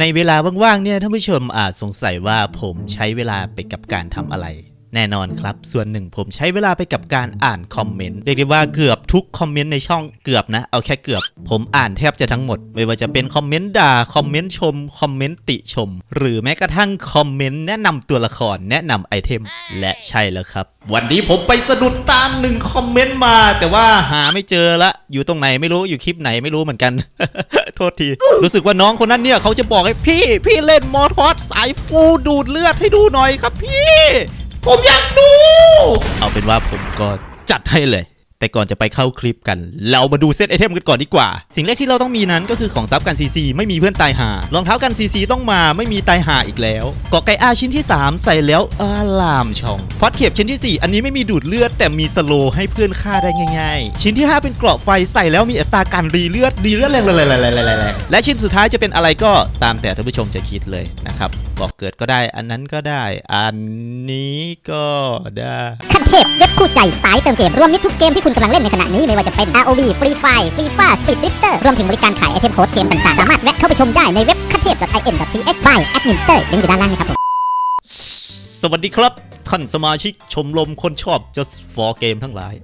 ในเวลาว่างๆเนี่ยท่านผู้ชมอาจสงสัยว่าผมใช้เวลาไปกับการทำอะไร แน่นอนครับ ส่วนหนึ่งผมใช้เวลาไปกับการอ่านคอมเมนต์เรียกได้ว่าเกือบทุกคอมเมนต์ในช่องเกือบนะ เอาแค่เกือบ ผมอ่านแทบจะทั้งหมด ไม่ว่าจะเป็นคอมเมนต์ด่าคอมเมนต์ชมคอมเมนต์ติชม หรือแม้กระทั่งคอมเมนต์แนะนำตัวละครแนะนำไอเทม และใช่แล้วครับ วันนี้ผมไปสะดุดตาหนึ่งคอมเมนต์มา แต่ว่าหาไม่เจอละ อยู่ตรงไหนไม่รู้อยู่คลิปไหนไม่รู้เหมือนกัน โทษที รู้สึกว่าน้องคนนั้นเนี่ยเขาจะบอกให้พี่ พี่เล่นมอทอสสายฟูดูดเลือดให้ดูหน่อยครับพี่ ผมอยากดู เอาเป็นว่าผมก็จัดให้เลย แต่ก่อนจะไปเข้าคลิปกัน เรามาดูเซตไอเทมกันก่อนดีกว่า สิ่งแรกที่เราต้องมีนั้นก็คือของซับกันซีซีไม่มีเพื่อนตายหารองเท้ากันซีซีต้องมาไม่มีตายหาอีกแล้วกอไก่อาชิ้นที่ 3 ใส่แล้วอาลามช่องฟอสเข็บชิ้นที่ 4 อันนี้ไม่มีดูดเลือด แต่มีสโลให้เพื่อนฆ่าได้ง่าย ๆ ชิ้นที่ 5 เป็นเกราะไฟใส่แล้วมีอัตราการรีเลือดรีเลือดแรงๆๆๆๆและชิ้นสุดท้ายจะเป็นอะไรก็ตามแต่ท่านผู้ชมจะคิดเลยนะครับบอกเกิดก็ได้ อันนั้นก็ได้ อันนี้ก็ได้ขั้นเทพเว็บคู่ใจสายเติมเกมรวมมิตรทุกเกมที่คุณกำลังเล่นในขณะนี้ไม่ว่าจะเป็น ROV Free Fire FIFA Speed Drifter รวมถึงบริการขายไอเทมโค้ดเกมต่างๆ สามารถแวะเข้าไปชมได้ในเว็บขั้นเทพ .in.th by admin เตอร์ลิงก์อยู่ด้านล่างนะครับผม สวัสดีครับ ท่านสมาชิกชมรมคนชอบ just for game ทั้งหลาย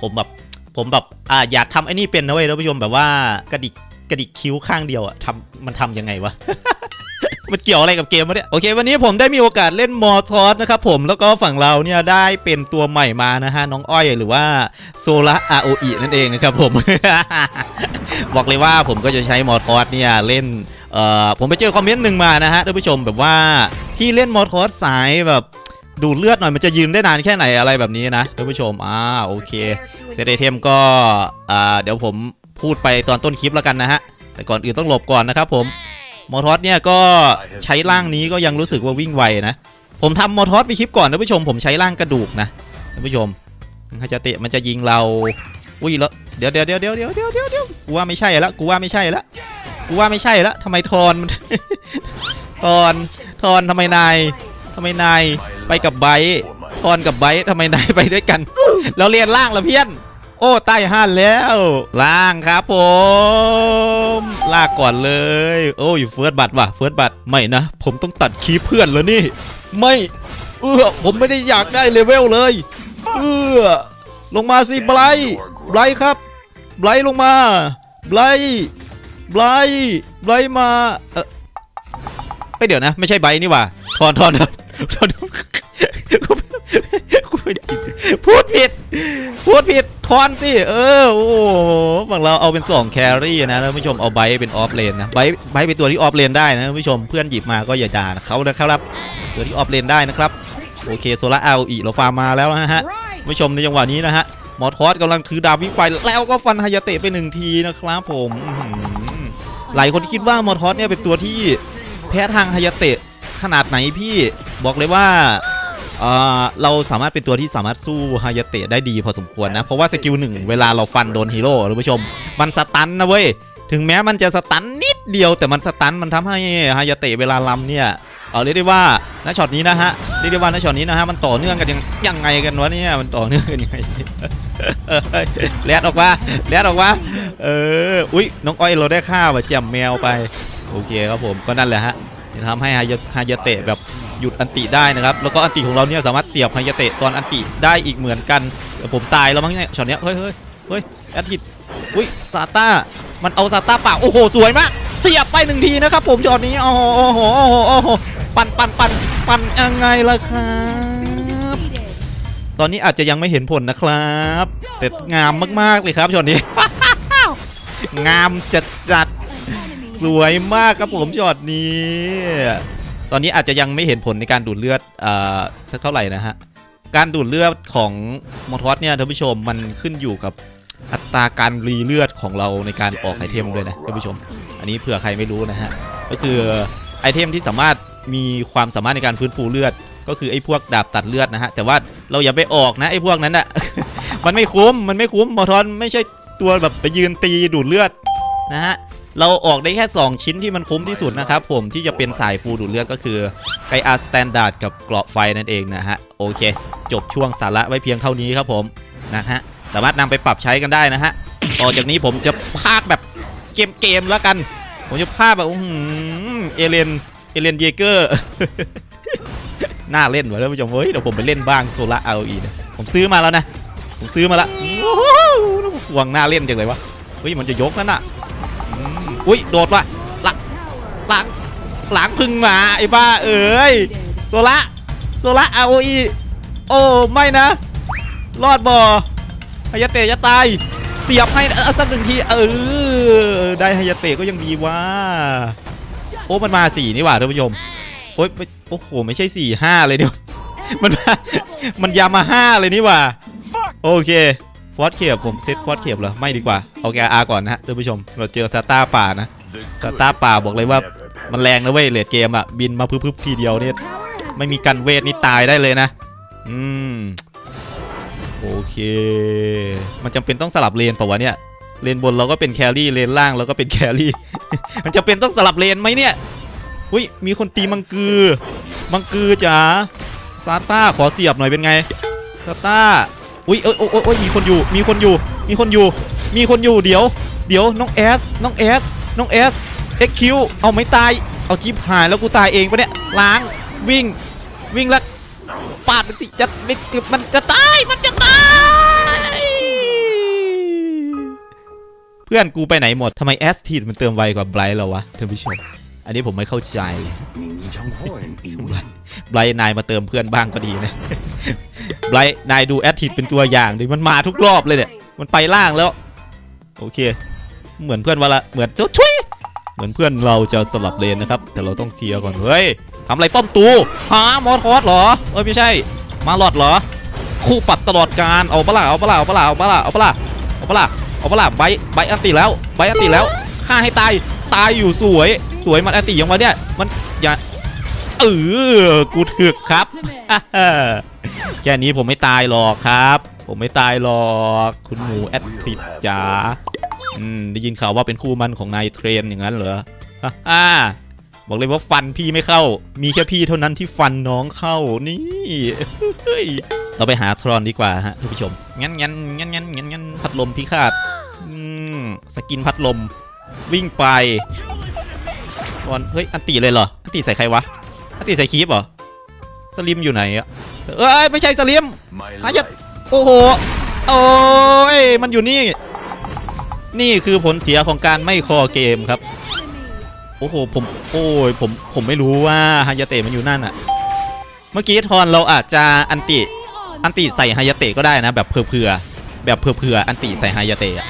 ผมแบบผมแบบอ่าอยากทำไอ้นี่เป็นนะเว้ยท่านผู้ชมแบบว่ากระดิกกระดิกคิ้วข้างเดียวอะทำมันทำยังไงวะ มันเกี่ยวอะไรกับเกมวะเนี่ย โอเค วันนี้ผมได้มีโอกาสเล่นมอทอสนะครับผมแล้วก็ฝั่งเราเนี่ยได้เป็นตัวใหม่มานะฮะน้องอ้อยหรือว่าโซละ ROE นั่นเองนะครับผม บอกเลยว่าผมก็จะใช้มอทอสเนี่ยเล่นเอ่อผมไปเจอคอมเมนต์หนึ่งมานะฮะท่านผู้ชมแบบว่าพี่เล่นมอทอสสายแบบดูดเลือดหน่อยมันจะยืนได้นานแค่ไหนอะไรแบบนี้นะท่านผู้ชมอ่าโอเคเซตไอเทมก็อ่าเดี๋ยวผมพูดไปตอนต้นคลิปแล้วกันนะฮะแต่ก่อนอื่นต้องหลบก่อนนะครับผม มอทอสเนี่ยก็ใช้ร่างนี้ก็ยังรู้สึกว่าวิ่งไวนะ ผมทำมอทอสไปคลิปก่อนท่านผู้ชม ผมใช้ร่างกระดูกนะท่านผู้ชมฮาจะเตะมันจะยิงเรา อุ้ยแล้วเดี๋ยวเดี๋ยวเดี๋ยวเดี๋ยวเดี๋ยวเดี๋ยวเดี๋ยวเดี๋ยวกูว่าไม่ใช่ละกูว่าไม่ใช่ละกูว่าไม่ใช่ละทำไมทอนมันทอนทอนทำไมนายทำไมนายไปกับไบทอนกับไบทำไมนายไปด้วยกัน แล้วเรียนล่างละเพี้ยน โอ้ใต้ห้านแล้ว ล่างครับผมลากก่อนเลย โอ้ยเฟิร์สบัตรว่ะเฟิร์สบัตรไม่นะ ผมต้องตัดคีเพื่อนแล้วนี่ ไม่เออผมไม่ได้อยากได้เลเวลเลยเออลงมาสิไบรท์ไบรท์ครับไบรท์ลงมาไบรท์ไบรท์ไบรท์มาเออไปเดี๋ยวนะ ไม่ใช่ไบรท์นี่ว่าทอนทอนทอน พูดผิด พูดผิดทอนสิ เออ โอ้โหฝั่งเราเอาเป็นสองแครี่นะท่านผู้ชมเอาไบเป็นออฟเลนนะไบไบเป็นตัวที่ออฟเลนได้นะท่านผู้ชมเพื่อนหยิบมาก็อย่าด่าเขานะครับตัวที่ออฟเลนได้นะครับ โอเคโซล่าเอาอีเราฟาร์มมาแล้วนะฮะผู้ชมในจังหวะนี้นะฮะมอทอสกำลังถือดาบวิงไฟแล้วก็ฟันฮายาเตะไปหนึ่งทีนะครับผมอื้อหือหลายคนคิดว่ามอทอสเนี่ยเป็นตัวที่แพ้ทางฮายาเตะขนาดไหนพี่บอกเลยว่า เอ่อเราสามารถเป็นตัวที่สามารถสู้ฮายาเตะได้ดีพอสมควรนะ เพราะว่าสกิลหนึ่งเวลาเราฟันโดนฮีโร่ท่านผู้ชม มันสตันนะเว้ย ถึงแม้มันจะสตันนิดเดียวแต่มันสตันมันทำให้ฮายาเตะเวลาลำเนี่ยเอาเรียกได้ว่าณช็อตนี้นะฮะเรียกได้ว่าณช็อตนี้นะฮะมันต่อเนื่องกันยังยังไงกันวะเนี่ยมันต่อเนื่องกันยังไงแลดออกมาแลดออกมาเอออุ้ยน้องอ้อยเราได้ข้าวแบบแจมแมวไป โอเคครับผมก็นั่นแหละฮะจะทำให้ฮายาฮายาเตะแบบ หยุดอันติได้นะครับ แล้วก็อันติของเราเนี่ยสามารถเสียบฮายาเตะตอนอันติได้อีกเหมือนกันผมตายแล้วมั้งเนี่ยช็อตเนี้ยเฮ้ยเฮ้ยเฮ้ยแอทิดอุ้ยซาต้ามันเอาซาต้าป่าโอ้โหสวยมากเสียบไปหนึ่งทีนะครับผมช็อตนี้โอ้โหโอ้โหโอ้โหโอ้โหปั่นปั่นปั่นปั่นยังไงล่ะครับตอนนี้อาจจะยังไม่เห็นผลนะครับ แต่งามมากๆเลยครับช็อตนี้ งามจัดจัดๆสวยมากครับผมช็อตนี้ ตอนนี้อาจจะยังไม่เห็นผลในการดูดเลือดเอ่อสักเท่าไหร่นะฮะ การดูดเลือดของมอทอสเนี่ยท่านผู้ชมมันขึ้นอยู่กับอัตราการรีเลือดของเราในการออกไอเทมด้วยนะท่านผู้ชม อันนี้เผื่อใครไม่รู้นะฮะ ก็คือไอเทมที่สามารถมีความสามารถในการฟื้นฟูเลือด ก็คือไอ้พวกดาบตัดเลือดนะฮะ แต่ว่าเราอย่าไปออกนะไอ้พวกนั้นอะมันไม่คุ้ม มันไม่คุ้มมอทอนไม่ใช่ตัวแบบไปยืนตีดูดเลือดนะฮะ เราออกได้แค่ 2 ชิ้นที่มันคุ้มที่สุดนะครับผมที่จะเป็นสายฟูดูดเลือดก็คือไกอาร์สแตนดาร์ดกับเกราะไฟนั่นเองนะฮะโอเค จบช่วงสาระไว้เพียงเท่านี้ครับผมนะฮะสามารถนำไปปรับใช้กันได้นะฮะต่อจากนี้ผมจะพากแบบเกมเกมแล้วกัน ผมจะพาแบบเอเลนเอเลนเยเกอร์น่าเล่นวะท่านผู้ชมเฮ้ยเดี๋ยวผมไปเล่นบ้างโซล่าเอาอีนะผมซื้อมาแล้วนะ ผมซื้อมาละโอ้โหห่วงน่าเล่นจังเลยวะเฮ้ยมันจะยกนั่นน่ะ อุ้ยโดดว่ะหลังหลังหลังพึ่งมาไอ้บ้าเอ้ยโซล่าโซล่าอาอีโอ้ไม่นะ รอดบ่ฮายาเตะจะตายเสียบให้สักหนึ่งทีเออได้ฮายาเตะก็ยังดีว่าโอ้มันมาสี่นี่หว่าท่านผู้ชมโอ้ยโอ้โหไม่ใช่สี่ห้าเลยเดี๋ยวมันมามันยามาห้าเลยนี่หว่าโอเค ฟอสเขียบผมเซตฟอสเขียบเหรอ ไม่ดีกว่า เอาแกอาก่อนนะฮะท่านผู้ชม เราเจอซาต้าป่านะซาต้าป่าบอกเลยว่ามันแรงนะเว้ยเลดเกมอะ บินมาพึบๆทีเดียวเนี่ยไม่มีกันเวทนี่ตายได้เลยนะ อืม โอเค มันจำเป็นต้องสลับเลนปล่าวะเนี่ย เลนบนเราก็เป็นแครี่ เลนล่างเราก็เป็นแครี่ มันจะเป็นต้องสลับเลนไหมเนี่ยอุ้ย มีคนตีมังกือ มังกือจ๋า ซาต้าขอเสียบหน่อยเป็นไง ซาต้า อุ้ยเอ้ยโอ้ยโอ้ยโอ้ยมีคนอยู่มีคนอยู่ มีคนอยู่ มีคนอยู่เดี๋ยว เดี๋ยวน้องเอสน้องเอสน้องเอสเอ็กคิวเอาไม่ตายเอาจิบหายแล้วกูตายเองปะเนี่ยล้างวิ่งวิ่งแล้วปาดมันสิจะไม่มันจะตายมันจะตายเพื่อนกูไปไหนหมดทำไมแอสทีดมันเติมไวกว่าไบรท์เราวะท่านผู้ชมอันนี้ผมไม่เข้าใจเลยไบรท์นายมาเติมเพื่อนบ้างก็ดีนะ ไบรท์นายดูแอสทีดเป็นตัวอย่างดิมันมาทุกรอบเลยเนี่ยมันไปล่างแล้ว โอเค เหมือนเพื่อนวะละเหมือนเจ้าช่วยเหมือนเพื่อนเราจะสลับเลนนะครับ แต่เราต้องเคลียร์ก่อน เฮ้ยทำอะไรป้อมตูหามอทอสเหรอเอ้ยไม่ใช่ มาหลอดเหรอ คู่ปัดตลอดการเอาปะล่ะเอาปะล่ะเอาปะล่ะเอาปะล่ะเอาปะล่ะเอาปะล่ะเอาปะล่ะใบใบอัติแล้วใบอัติแล้วฆ่าให้ตายตายอยู่สวย สวยมันอัติยังวะเนี่ยมันอย่า เออกูถึกครับ แค่นี้ผมไม่ตายหรอกครับ ผมไม่ตายหรอก คุณหมูแอดทิดจ๋าอืมได้ยินข่าวว่าเป็นคู่มันของนายเทรนอย่างนั้นเหรอฮ่าบอกเลยว่าฟันพี่ไม่เข้า มีแค่พี่เท่านั้นที่ฟันน้องเข้านี่เราไปหาทรอนดีกว่าฮะท่านผู้ชม งั้นงั้นงั้นงั้นงั้นงั้นพัดลมพิฆาตอืมสกินพัดลม วิ่งไปทรอนเฮ้ย อันตีเลยเหรอ อันตีใส่ใครวะ ตีใส่คีบเหรอ สลิมอยู่ไหนอะเอ้ยไม่ใช่สลิมอาจจะโอ้โห โอ้ยมันอยู่นี่ นี่คือผลเสียของการไม่คอเกมครับ โอ้โหผมโอ้ยผมผมไม่รู้ว่าฮายาเตะมันอยู่นั่นอะเมื่อกี้ทอนเราอาจจะอันติอันติใส่ฮายาเตะก็ได้นะ แบบเผื่อๆแบบเผื่อๆอันติใส่ฮายาเตะอะ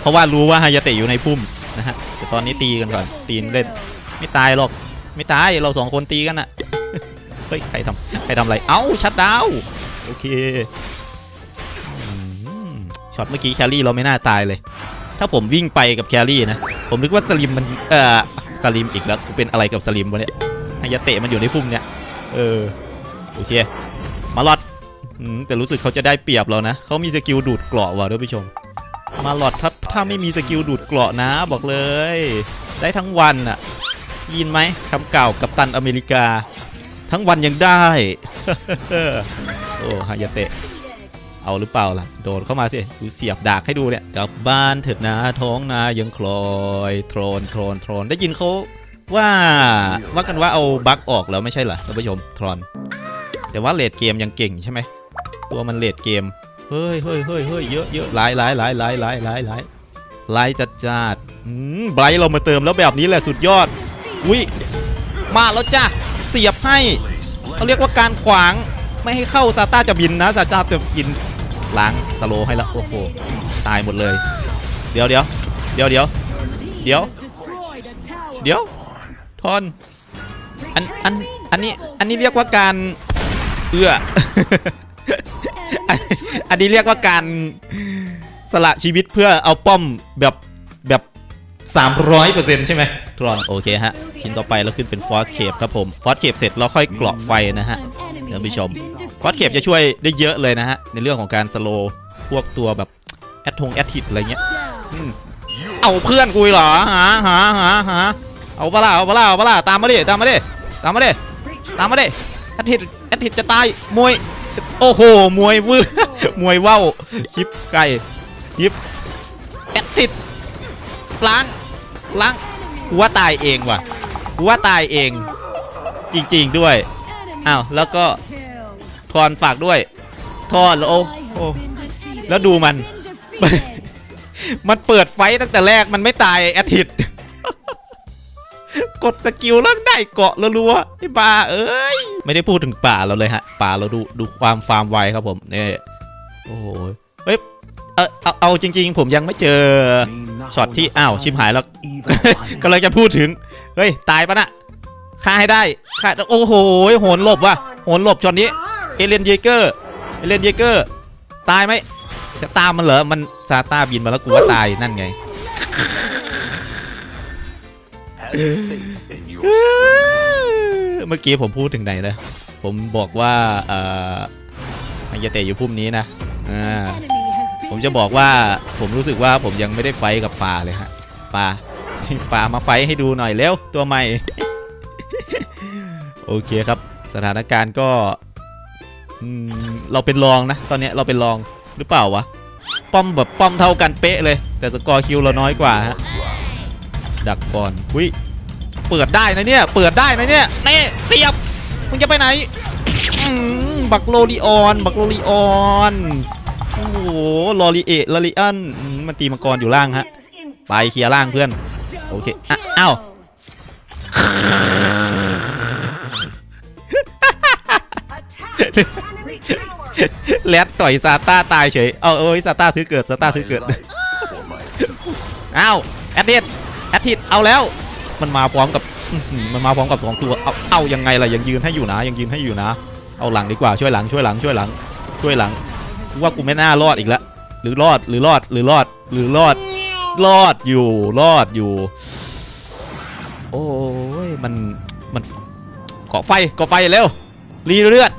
เพราะว่ารู้ว่าฮายาเตะอยู่ในพุ่มนะฮะแต่ตอนนี้ตีกันก่อนตีนเล่น ไม่ตายหรอก ไม่ตายเราสองคนตีกันอะเฮ้ยใครทำใครทำอะไร เอ้าชัดดาวโอเคช็อตเมื่อกี้แครี่เราไม่น่าตายเลย ถ้าผมวิ่งไปกับแครี่นะ ผมนึกว่าสลิมมันเอ่อสลิมอีกแล้วกูเป็นอะไรกับสลิมวะเนี่ยฮายาเตะมันอยู่ในพุ่มเนี่ย เออโอเค มาลอดแต่รู้สึกเขาจะได้เปรียบเรานะเขามีสกิลดูดเกราะว่ะท่านผู้ชม มาลอดถ้าถ้าไม่มีสกิลดูดเกราะนะ บอกเลย ได้ทั้งวันอะ ยินไหมคำเก่ากับตันอเมริกา ทั้งวันยังได้ โอ้ฮายาเตะ เอาหรือเปล่าล่ะ โดนเข้ามาสิดูเสียบดากให้ดูเนี่ย กลับบ้านเถิดนะท้องนายังคลอยโทรนโทรนโทรนได้ยินเขาว่าว่ากันว่าเอาบั๊กออกแล้วไม่ใช่เหรอท่านผู้ชมทรอน แต่ว่าเลดเกมยังเก่งใช่ไหมตัวมันเลดเกมเฮ้ยเฮ้ยเฮ้ยเฮ้ยเยอะเยอะหลายหลายหลายหลายหลายหลายหลายไลจัดจัดไบร์เรามาเติมแล้วแบบนี้แหละสุดยอด อุ้ยมาแล้วจ้ะเสียบให้เขาเรียกว่าการขวางไม่ให้เข้าซาต้าจะบินนะซาต้าจะบินล้างสโลให้ล้วโอ้โหตายหมดเลย เดี๋ยวเดี๋ยวเดี๋ยวเดี๋ยวเดี๋ยวเดี๋ยวทอนอันอันอันนี้อันนี้เรียกว่าการเอื้ออันนี้เรียกว่าการสละชีวิตเพื่อเอาป้อมแบบ 300%ใช่ไหมทรอนโอเคฮะชิ้นต่อไปเราขึ้นเป็นฟอสเคปครับผมฟอสเคปเสร็จเราค่อยเกราะไฟนะฮะท่านผู้ชมฟอสเคปจะช่วยได้เยอะเลยนะฮะ ในเรื่องของการสโลพวกตัวแบบ แอดทงแอดทิดอะไรเงี้ยเอาเพื่อนกูเหรอหาหาหาหาเอาปะล่ะเอาปะล่ะเอาปะล่ะตามมาดิตามมาดิตามมาดิตามมาดิแอดทิดแอดทิดจะตายมวยโอ้โหมวยวื้อมวยว่าวชิปไก่ชิปแอดทิดล้าง ล้างกูว่าตายเองว่ะกูว่าตายเอง จริงๆด้วยอ้าวแล้วก็ทอนฝากด้วยทอนโอ้โอ้แล้วดูมัน มันเปิดไฟตั้งแต่แรกมันไม่ตายแอทิตกดสกิลแล้วได้เกาะรัวๆไอ้บ้าเอ้ยไม่ได้พูดถึงป่าเราเลยฮะป่าเราดูดูความฟาร์มไวครับผมเนี่ยโอ้โหเฮ้ย เออเอาเอาจริง ๆ ผมยังไม่เจอช็อตที่อ้าวชิมหายแล้ว กำลังจะพูดถึง เฮ้ย ตายปะน่ะฆ่าให้ได้ฆ่าโอ้โหโหนหลบว่ะโหนหลบช็อตนี้ เอเลนเยเกอร์เอเลนเยเกอร์ ตายไหมจะตามมันเหรอ มันซาต้าบินมาแล้วกูว่าตายนั่นไงเมื่อกี้ผมพูดถึงไหนนะ ผมบอกว่าเอ่อไฮยาเตะอยู่พุ่มนี้นะอ่า ผมจะบอกว่าผมรู้สึกว่าผมยังไม่ได้ไฟกับปลาเลยฮะปลาปลามาไฟให้ดูหน่อยเร็วตัวใหม่ โอเคครับ สถานการณ์ก็เราเป็นรองนะ ตอนนี้เราเป็นรองหรือเปล่าวะป้อมแบบป้อมเท่ากันเป๊ะเลย แต่สกอร์คิวเราน้อยกว่าฮะดักก่อนหุยเปิดได้นะเนี่ย เปิดได้นะเนี่ยเน่เสียบมึงจะไปไหนบักโลลิออน บักโลลิออน โอ้โหลอรีเอลอรีอันมันตีมังกรอยู่ล่างฮะ ไปเคลียร์ล่างเพื่อน โอเคอ้าวแรดต่อยซาต้าตายเฉย เอาเอ้ยซาต้าซื้อเกิดซาต้าซื้อเกิด อ้าวแอดเดดแอดทิดเอาแล้ว มันมาพร้อมกับมันมาพร้อมกับสองตัว เอา เอายังไงล่ะยังยืนให้อยู่นะ ยังยืนให้อยู่นะ เอาหลังดีกว่าช่วยหลังช่วยหลังช่วยหลังช่วยหลัง กูว่ากูไม่น่ารอดอีกแล้วหรือรอดหรือรอดหรือรอดหรือรอดรอดอยู่รอดอยู่ โอ้ยมันมันเกาะไฟเกาะไฟเร็วรีเลือด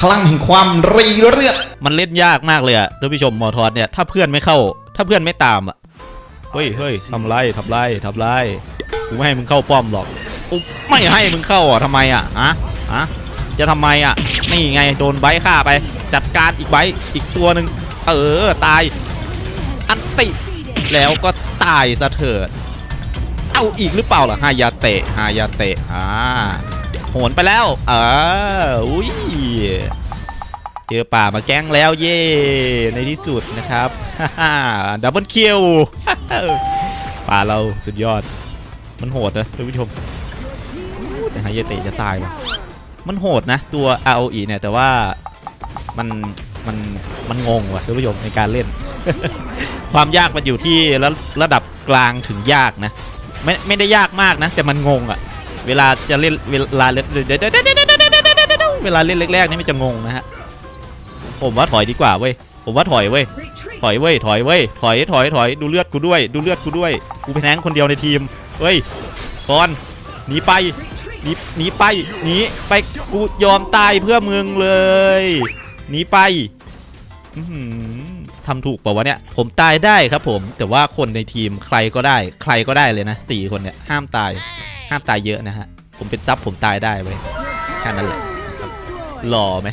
พลังแห่งความรีเลือดมันเล่นยากมากเลยอะท่านผู้ชมมอทอสเนี่ยถ้าเพื่อนไม่เข้า ถ้าเพื่อนไม่ตามอะเฮ้ยเฮ้ยทำไรทำไรทำไรกูไม่ให้มึงเข้าป้อมหรอกกูไม่ให้มึงเข้าอะทำไมอะฮะฮะจะทำไมอะนี่ไงโดนไบค์ฆ่าไป จัดการอีกไบค์อีกตัวหนึ่งเออตาย อันติแล้วก็ตายซะเถิด เอาอีกหรือเปล่าล่ะฮายาเตะฮายาเตะอ่าโหนไปแล้ว เอออุ้ยเจอป่ามาแก๊งแล้วเย่ในที่สุดนะครับดับเบิลคิวป่าเราสุดยอด มันโหดนะท่านผู้ชมแต่ฮายาเตะจะตายว่ะมันโหดนะ ตัว ROE เนี่ยแต่ว่า มันมันมันงงว่ะท่านผู้ชมในการเล่น ความยากมันอยู่ที่ระระดับกลางถึงยากนะ ไม่ไม่ได้ยากมากนะ แต่มันงงอะเวลาจะเล่นเวลาเล่นเวเดเดเดเดเดเดเวลาเล่นแรกๆนี่มันจะงงนะฮะผมว่าถอยดีกว่าเว้ยผมว่าถอยเว้ยถอยเว้ยถอยเว้ยถอยถอยถอยดูเลือดกูด้วย ดูเลือดกูด้วยกูเป็นแทงค์คนเดียวในทีมเฮ้ยกอนหนีไปหนีหนีไปหนีไปกูยอมตายเพื่อมึงเลย หนีไปทำถูกป่าวะเนี่ย ผมตายได้ครับผม แต่ว่าคนในทีมใครก็ได้ ใครก็ได้เลยนะสี่คนเนี่ยห้ามตาย ห้ามตายเยอะนะฮะ ผมเป็นซับผมตายได้เว้แค่นั้นแหละหล่อไหม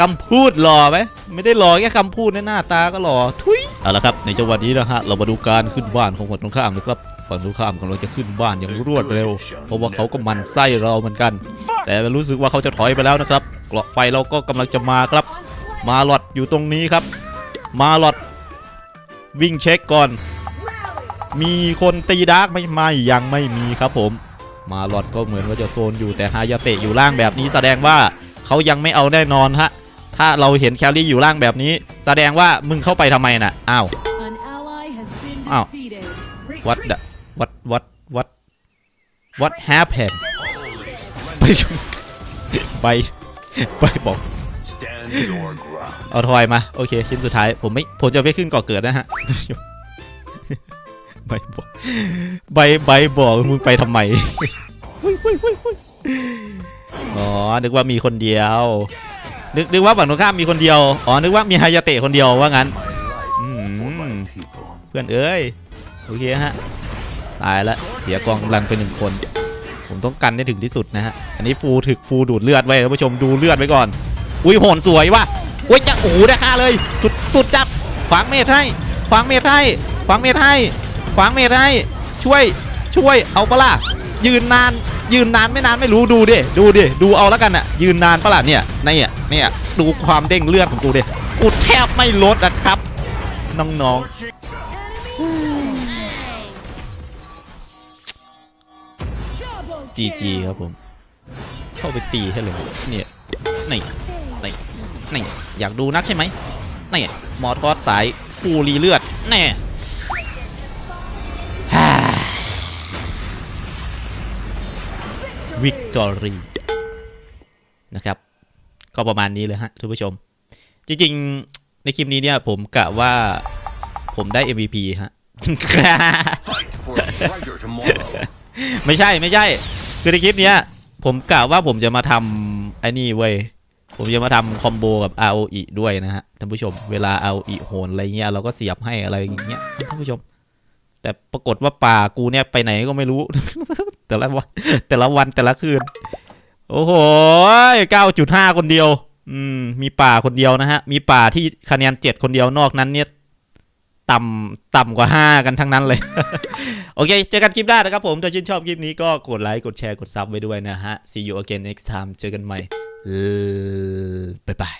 คำพูดหล่อไหมไม่ได้หล่อแค่คำพูดนะหน้าตาก็หล่อทุยเอาละครับในจังหวะนี้นะฮะเรามาดูการขึ้นบ้านของฝั่งตรงข้ามนะครับฝั่งตรงข้ามกำลังจะขึ้นบ้านอย่างรวดเร็ว เพราะว่าเขาก็มันไส้เราเหมือนกัน แต่รู้สึกว่าเขาจะถอยไปแล้วนะครับ เกราะไฟเราก็กำลังจะมาครับ มาหลอดอยู่ตรงนี้ครับ มาหลอดวิ่งเช็คก่อน มีคนตีดาร์กไหม่ไม่ยังไม่มีครับผม มาหลอดก็เหมือนว่าจะโซนอยู่แต่ฮายาเตะอยู่ล่างแบบนี้ แสดงว่าเขายังไม่เอาแน่นอนฮะถ้าเราเห็นแคลรี่อยู่ล่างแบบนี้ แสดงว่ามึงเข้าไปทำไมน่ะอ้าว An ally has been Ow. defeated. what the what what what what happened ไปไป ไปบอก Stand your ground. เอาทอยมา โอเค ชิ้นสุดท้าย ผมไม่ผมจะไม่ขึ้นก่อเกิดนะฮะใบบอกใบใบบอกมึงไปทำไมอ๋อ นึกว่ามีคนเดียว นึกนึกว่าฝั่งตรงข้ามมีคนเดียว อ๋อ นึกว่ามีฮายาเตะคนเดียวว่างั้นอืม People. เพื่อนเอ้ย โอเคฮะ ตายละ เสียกองกำลังไปหนึ่งคน ผมต้องกันให้ถึงที่สุดนะฮะ อันนี้ฟูถึกฟูดูดเลือดไว้ท่านผู้ชมดูเลือดไว้ก่อน อุ้ยโหนสวยว่ะอุ้ยจะโอ้โหได้ค่าเลย สุดสุดจัดขวางเมทให้ขวางเมทให้ขวางเมทให้ขวางเมดให้ช่วยช่วยเอาปะล่ะยืนนาน ยืนนานไม่นานไม่รู้ดูดิดูดิดูเอาแล้วกันอะยืนนานปะล่ะเนี่ยเนี่ยเนี่ยดูความเด้งเลือดของกูดิกูแทบไม่ลดนะครับ น้องๆ จีจีครับผม เข้าไปตีให้เลยเนี่ยนี่นี่นี่อยากดูนักใช่ไหมนี่หมอทอสสายฟูรีเลือดแน่วิกตอรีนะครับ ก็ประมาณนี้เลยฮะทุกผู้ชม จริงๆ ในคลิปนี้เนี่ยผมกะว่าผมได้ MVP ฮะ ไม่ใช่ไม่ใช่ คือในคลิปเนี้ย ผมกะว่าผมจะมาทำไอ้นี่เว้ยผมจะมาทำคอมโบกับ ROE ด้วยนะฮะท่านผู้ชมเวลา ROE โหนอะไรเงี้ยเราก็เสียบให้อะไรอย่างเงี้ยท่านผู้ชม แต่ปรากฏว่าป่ากูเนี่ยไปไหนก็ไม่รู้ แต่ละวันแต่ละวันแต่ละคืน โอ้โห9.5คนเดียว อืมมีป่าคนเดียวนะฮะ มีป่าที่คะแนน7คนเดียวนอกนั้นเนี่ย ต่ำต่ำกว่า 5 กันทั้งนั้นเลย โอเค เจอกันคลิปหน้านะครับผม ถ้าชื่นชอบคลิปนี้ก็กดไลค์ กดแชร์ กดซับไว้ด้วยนะฮะ see you again next time เจอกันใหม่บ๊ายบาย